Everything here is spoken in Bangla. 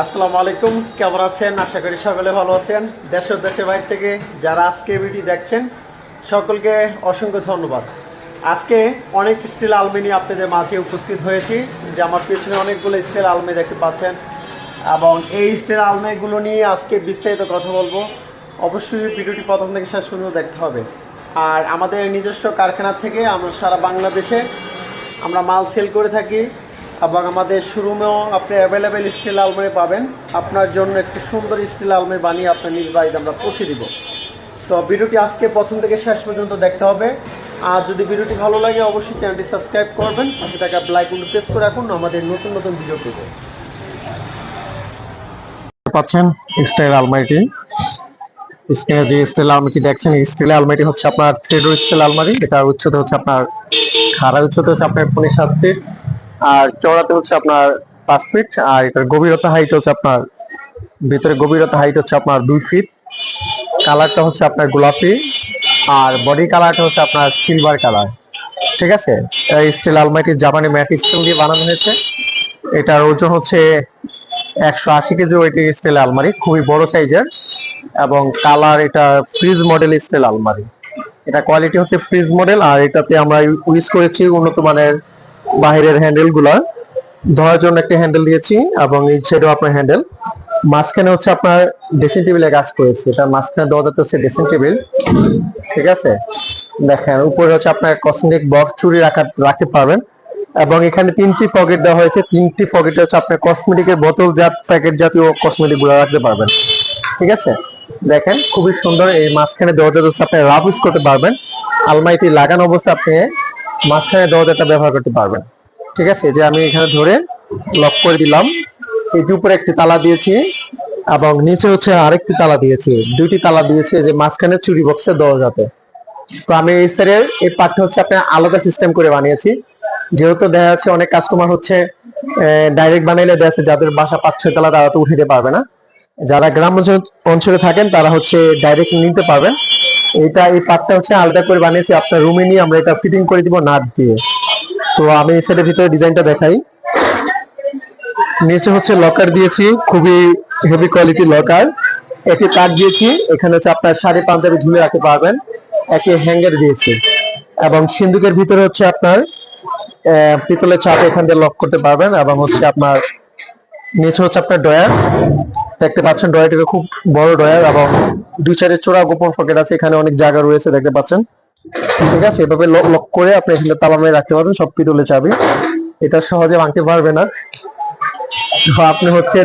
আসসালামু আলাইকুম, কেমন আছেন? আশা করি সকলে ভালো আছেন। দেশ দেশের বাইরে থেকে যারা আজকে ভিডিও দেখছেন, সকলকে অসংখ্য ধন্যবাদ। আজকে অনেক স্টিল আলমি নিয়ে আপনাদের মাঝে উপস্থিত হয়েছি, যে আমার পেছনে অনেকগুলো স্টিল আলমি দেখতে পাচ্ছেন এবং এই স্টিল আলমিগুলো নিয়ে আজকে বিস্তারিত কথা বলব। অবশ্যই ভিডিওটি প্রথম থেকে শেষ পর্যন্ত দেখতে হবে। আর আমাদের নিজস্ব কারখানা থেকে আমরা সারা বাংলাদেশে আমরা মাল সেল করে থাকি। এবং আমাদের শোরুমেও আপনি অ্যাভেলেবেল স্টিল আলমারি পাবেন। আপনার জন্য একটি সুন্দর স্টিল আলমারি বানিয়ে আপনার নিজ বাড়িতে আমরা পৌঁছে দিব। তো ভিডিওটি আজকে প্রথম থেকে শেষ পর্যন্ত দেখতে হবে। আর যদি ভিডিওটি ভালো লাগে, অবশ্যই চ্যানেলটি সাবস্ক্রাইব করবেন। পাশে থাকা লাইক প্রেস করে রাখুন। আমাদের নতুন নতুন ভিডিও পেতে। পাচ্ছেন স্টাইল আলমারিটি। স্ক্রিনে যে স্টাইল আলমারিটি দেখছেন, এই স্টাইল আলমারিটি হচ্ছে আপনার থ্রেড স্টাইল আলমারি। এটা উচ্চতা হচ্ছে আপনার খাড়া উচ্চতা হচ্ছে আপনার পনেরো সাত ফিট আর চওড়াতে হচ্ছে আপনার পাঁচ ফিট আর এটার গভীরতা হাইট হচ্ছে আপনার, ভিতরে গভীরতা হাইট হচ্ছে আপনার দুই ফিট কালারটা হচ্ছে আপনার গোলাপি, আর বডি কালারটা হচ্ছে আপনার সিলভার কালার ঠিক আছে? স্টিল আলমারিটি জাপানি ম্যাট স্টোন দিয়ে বানানো হয়েছে। এটার ওজন হচ্ছে একশো আশি কেজি ওয়েটের স্টিল আলমারি, খুবই বড় সাইজের এবং কালার এটা ফ্রিজ মডেল স্টিল আলমারি। এটা কোয়ালিটি হচ্ছে ফ্রিজ মডেল আর এটাতে আমরা ইউজ করেছি উন্নত মানের বাহিরের হ্যান্ডেলগুলা। ধরার জন্য একটা হ্যান্ডেল দিয়েছি এবং এই ছেড়েও আপনার হ্যান্ডেল মাঝখানে হচ্ছে আপনার ড্রেসিং টেবিলে কাজ করেছি। এটা মাঝখানে দেওয়া যাচ্ছে হচ্ছে ড্রেসিং টেবিল ঠিক আছে? দেখেন, উপরে হচ্ছে আপনার কসমেটিক বক্স চুরি রাখা রাখতে পারবেন। এবং এখানে তিনটি পকেট দেওয়া হয়েছে। তিনটি পকেটে হচ্ছে আপনার কসমেটিকের বোতল জাত প্যাকেট জাতীয় কসমেটিকগুলো রাখতে পারবেন। ঠিক আছে? দেখেন, খুবই সুন্দর। এই মাঝখানে দরজা হচ্ছে আপনি রাফ ইউজ করতে পারবেন। আলমারিটি লাগানো অবস্থা আপনি মাঝখানে দরজাটা ব্যবহার করতে পারবেন ঠিক আছে? যে আমি এখানে ধরে লক করে দিলাম। এই যে উপরে একটি তালা দিয়েছি এবং নিচে হচ্ছে আরেকটি তালা দিয়েছি। দুইটি তালা দিয়েছি যে মাঝখানে চুরি বক্সের দরজাতে। তো আমি এই স্যারের এই পাঠটা হচ্ছে আপনার আলাদা সিস্টেম করে বানিয়েছি। যেহেতু দেখা যাচ্ছে অনেক কাস্টমার হচ্ছে ডাইরেক্ট বানাইলে দেখা যাচ্ছে যাদের বাসা পাঁচ, ছয় তলা তারা তো উঠাতে পারবে না। যারা গ্রাম অঞ্চলে থাকেন তারা হচ্ছে ডাইরেক্ট নিতে পারবেন। এটা, এই পার্টটা হচ্ছে আলাদা করে বানিয়েছি। আপনার রুমে নিয়ে আমরা এটা ফিটিং করে দিব নাট দিয়ে। তো আমি এই সাইডের ভিতরে ডিজাইনটা দেখাই। নিচে হচ্ছে লকার দিয়েছি, খুবই হেভি কোয়ালিটি লকার একটি তার দিয়েছি, এখানে হচ্ছে আপনার শাড়ি, পাঞ্জাবি ঝুলে রাখতে পারবেন। একটি হ্যাঙ্গার দিয়েছি। এবং সিন্ধুকের ভিতরে হচ্ছে আপনার পিতলের চাপ এখান দিয়ে লক করতে পারবেন। এবং হচ্ছে আপনার, নিচে হচ্ছে আপনার ডয়ার দেখতে পাচ্ছেন ড্রয়ারটিকে খুব বড় ড্রয়ার এবং দুই সাইডে চোরা গোপন পকেট আছে, এখানে অনেক জায়গা রয়েছে, দেখতে পাচ্ছেন। ঠিক আছে, এভাবে লক করে আপনি এখানে তালা মেরে রাখতে পারবেন, সব পিতলের চাবি। এটা সহজে ভাঙতে পারবে না। আপনি হচ্ছে